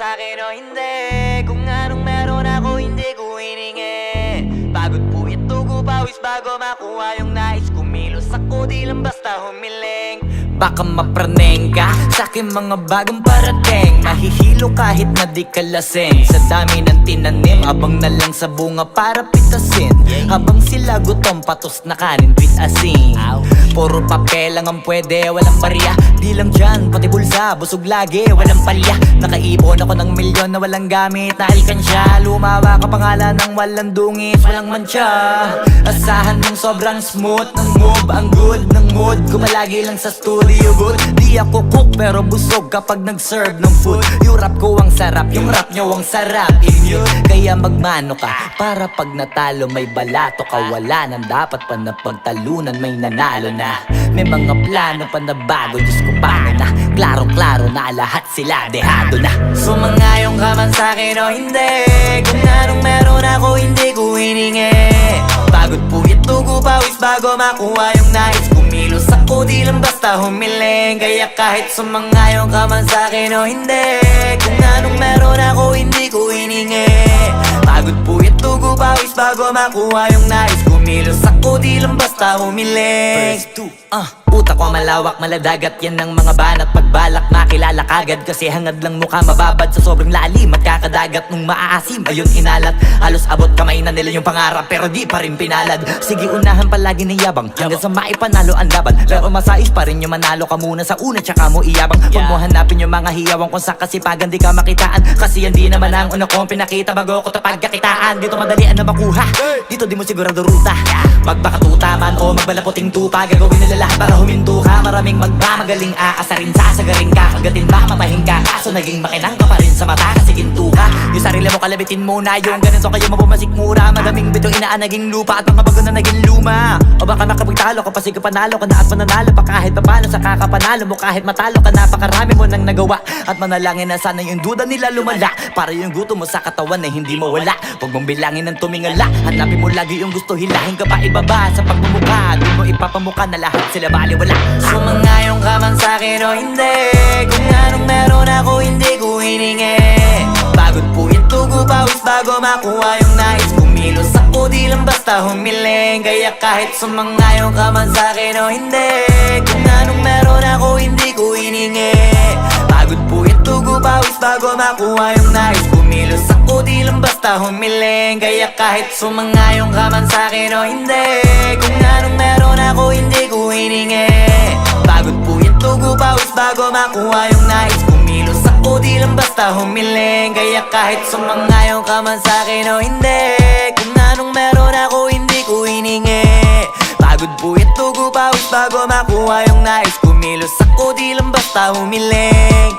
sa akin o hindi. Kung anong meron ako hindi ko hiningi. Pagod po ito pawis bago makuha yung nais. Kumilos ako di lang basta humiling. Baka mapraneng ka sa akin mga bagong parating. Mahihilo kahit na di ka lasing Sa dami ng tinanim Abang na lang sa bunga para pitasin. Habang sila gutom patos na kanin with asin. Puro papel lang ang pwede Walang barya. Di lang dyan pati bulsa Busog lagi walang palya. Nakaipon ako ng milyon na walang gamit. Na alkansya Lumawa ka pangalan ng walang dungis. Walang mancha Asahan mong sobrang smooth Ng move ang good ng mood. Kumalagi lang sa studio good. Di ako cook pero busog kapag nag-serve ng food. Yung rap ko ang sarap Yung rap nyo ang sarap Immune Kaya magmano ka Para pag natalo may balato ka. Wala nang dapat pa na pagtalunan May nanalo na. May mga plano pa na bago Diyos ko paano na? Klaro-klaro na lahat sila Dehado na. Sumangayong ka man sa'kin o hindi Kung anong meron ako hindi ko hiningi. Pagod ito ko pawis bago makuha yung nais. Kumilos ako di lang basta humiling Kaya kahit sumangayong ka man sa'kin o hindi. Kung anong meron ako hindi ko hiningi Pagod po ito ko pawis bago makuha yung nais. Kumilos ako di lang basta humiling First two, ah Utak ko malawak, maladagat Yan ang mga banat. Pagbalak makilala kagad. Kasi hangad lang mukha mababad. Sa sobrang lalim at kakadagat Nung maaasim, ayun inalat Halos abot kamay na nila yung pangarap Pero di pa rin pinalad. Sige unahan palagi ni yabang. Hanggang sa maipanalo ang laban. Pero masais pa rin yung manalo ka muna sa una Tsaka mo iyabang. Huwag mo hanapin yung mga hiyawang Kung sa kasipagan di ka makitaan. Kasi yan di naman ang una kong pinakita. Bago ko tapagkakitaan Dito madalian na makuha Dito di mo sigurado ruta. Magbakatuta man o magbalaputing tupa Gagawin nila lahat para huminto ka Maraming magmamagaling aasarin Sasagaring ka, kagatin ba mapahin ka Kaso naging makinang ka pa rin sa mata. Kasi ginto Yung sarili mo kalabitin muna Yung ganito. Kayo mapumasik mura Madaming bitong inaan naging lupa. At mga bago na naging luma. O baka makapagtalo ka pa sige panalo ka na At mananalo pa. Kahit papano sa kakapanalo mo Kahit matalo ka napakarami mo nang nagawa. At manalangin na sana yung duda nila lumala. Para yung gutom mo sa katawan na hindi mo wala Huwag mong bilangin ng tumingala. Hanapin mo lagi yung gusto hilahin ka pa ibaba Sa pagmumukha. Doon mo ipapamuka na lahat sila baliwala Sumangayong ka man sa'kin o hindi. Kung anong meron ako hindi ko hiningi. Pagod po ito ko pawis bago makuha yung nais. Kumilos ako di lang basta humiling Kaya kahit sumangayong ka man sa'kin o hindi. Kung anong meron ako hindi ko hiningi. Pagod po ito ko pawis bago makuha yung nais. Kumilos ako di lang basta humiling Kaya kahit sumangayong ka man sa'kin o hindi. Kung anong meron ako hindi ko hiningi bago makuha yung nais. Kumilos ako di lang basta humiling Kaya kahit sumangayong ka man sa'kin o hindi Kung anong meron ako hindi ko hiningi. Pagod po ito pawis bago makuha yung nais. Kumilos ako di lang basta humiling